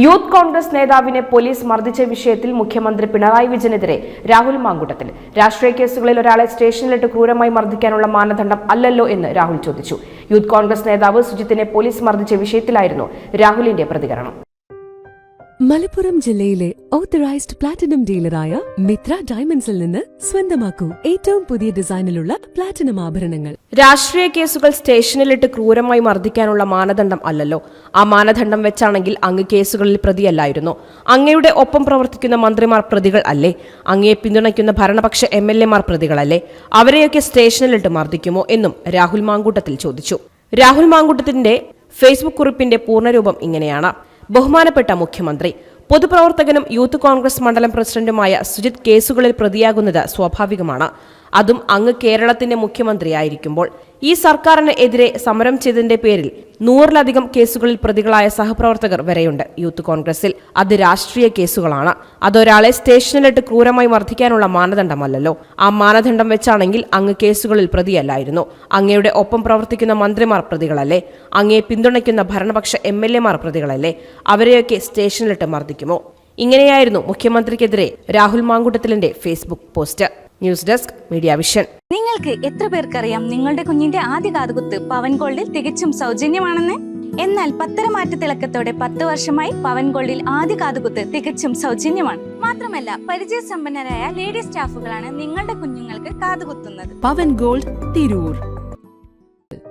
Youth Congress നേതാവിനെ police മർദ്ദിച്ച വിഷയത്തിൽ മുഖ്യമന്ത്രി പിണറായി വിജയനെതിരെ രാഹുൽ മാങ്കൂട്ടത്തിൽ. രാഷ്ട്രീയ കേസുകളിൽ ഒരാളെ സ്റ്റേഷനിലിട്ട് ക്രൂരമായി മർദ്ദിക്കാനുള്ള മാനദണ്ഡം അല്ലല്ലോ എന്ന് രാഹുൽ ചോദിച്ചു. യൂത്ത് കോൺഗ്രസ് നേതാവ് സുജിത്തിനെ പോലീസ് മർദ്ദിച്ച വിഷയത്തിലായിരുന്നു രാഹുലിന്റെ പ്രതികരണം. മലപ്പുറം ജില്ലയിലെ ഓത്തറൈസ്ഡ് പ്ലാറ്റിനം ഡീലറായ മിത്ര ഡയമണ്ട്സിൽ നിന്ന് സ്വന്തമാക്കൂ ഏറ്റവും പുതിയ ഡിസൈനിലുള്ള പ്ലാറ്റിനം ആഭരണങ്ങൾ. രാഷ്ട്രീയ കേസുകൾ സ്റ്റേഷനിലിട്ട് ക്രൂരമായി മർദ്ദിക്കാനുള്ള മാനദണ്ഡം അല്ലല്ലോ. ആ മാനദണ്ഡം വെച്ചാണെങ്കിൽ അങ്ങ് കേസുകളിൽ പ്രതിയല്ലായിരുന്നു. അങ്ങയുടെ ഒപ്പം പ്രവർത്തിക്കുന്ന മന്ത്രിമാർ പ്രതികൾ അല്ലേ? അങ്ങയെ പിന്തുണയ്ക്കുന്ന ഭരണപക്ഷ എം എൽ എമാർ പ്രതികളല്ലേ? അവരെയൊക്കെ സ്റ്റേഷനിലിട്ട് മർദ്ദിക്കുമോ എന്നും രാഹുൽ മാങ്കൂട്ടത്തിൽ ചോദിച്ചു. രാഹുൽ മാങ്കൂട്ടത്തിന്റെ ഫേസ്ബുക്ക് കുറിപ്പിന്റെ പൂർണരൂപം ഇങ്ങനെയാണ്. ബഹുമാനപ്പെട്ട മുഖ്യമന്ത്രി. പൊതുപ്രവർത്തകനും യൂത്ത് കോൺഗ്രസ് മണ്ഡലം പ്രസിഡന്റുമായ സുജിത് കേസുകളിൽ പ്രതിയാകുന്നത് സ്വാഭാവികമാണ്. അതും അങ്ങ് കേരളത്തിന്റെ മുഖ്യമന്ത്രിയായിരിക്കുമ്പോൾ. ഈ സർക്കാരിന് എതിരെ സമരം ചെയ്തതിന്റെ പേരിൽ നൂറിലധികം കേസുകളിൽ പ്രതികളായ സഹപ്രവർത്തകർ വരെയുണ്ട് യൂത്ത് കോൺഗ്രസിൽ. അത് രാഷ്ട്രീയ കേസുകളാണ്. അതൊരാളെ സ്റ്റേഷനിലിട്ട് ക്രൂരമായി മർദ്ദിക്കാനുള്ള മാനദണ്ഡമല്ലല്ലോ. ആ മാനദണ്ഡം വെച്ചാണെങ്കിൽ അങ്ങ് കേസുകളിൽ പ്രതിയല്ലായിരുന്നു. അങ്ങയുടെ ഒപ്പം പ്രവർത്തിക്കുന്ന മന്ത്രിമാർ പ്രതികളല്ലേ? അങ്ങയെ പിന്തുണയ്ക്കുന്ന ഭരണപക്ഷ എം എൽ എമാർ പ്രതികളല്ലേ? അവരെയൊക്കെ സ്റ്റേഷനിലിട്ട് മർദ്ദിക്കുമോ? ഇങ്ങനെയായിരുന്നു മുഖ്യമന്ത്രിക്കെതിരെ Rahul മാങ്കുട്ടത്തിലിന്റെ Facebook post. News desk media vision. നിങ്ങൾക്ക് എത്ര പേർക്കറിയാം നിങ്ങളുടെ കുഞ്ഞിന്റെ ആദ്യ കാതുകുത്ത് പവൻ ഗോൾഡിൽ തികച്ചും സൗജന്യമാണെന്ന്? എന്നാൽ പത്തര മാറ്റ തിളക്കത്തോടെ പത്ത് വർഷമായി പവൻ ഗോൾഡിൽ ആദ്യ കാതുകുത്ത് തികച്ചും സൗജന്യമാണ്. മാത്രമല്ല പരിചയസമ്പന്നരായ ലേഡി സ്റ്റാഫുകളാണ് നിങ്ങളുടെ കുഞ്ഞുങ്ങൾക്ക് കാതുകുത്തുന്നത്. Pavan gold Tirur.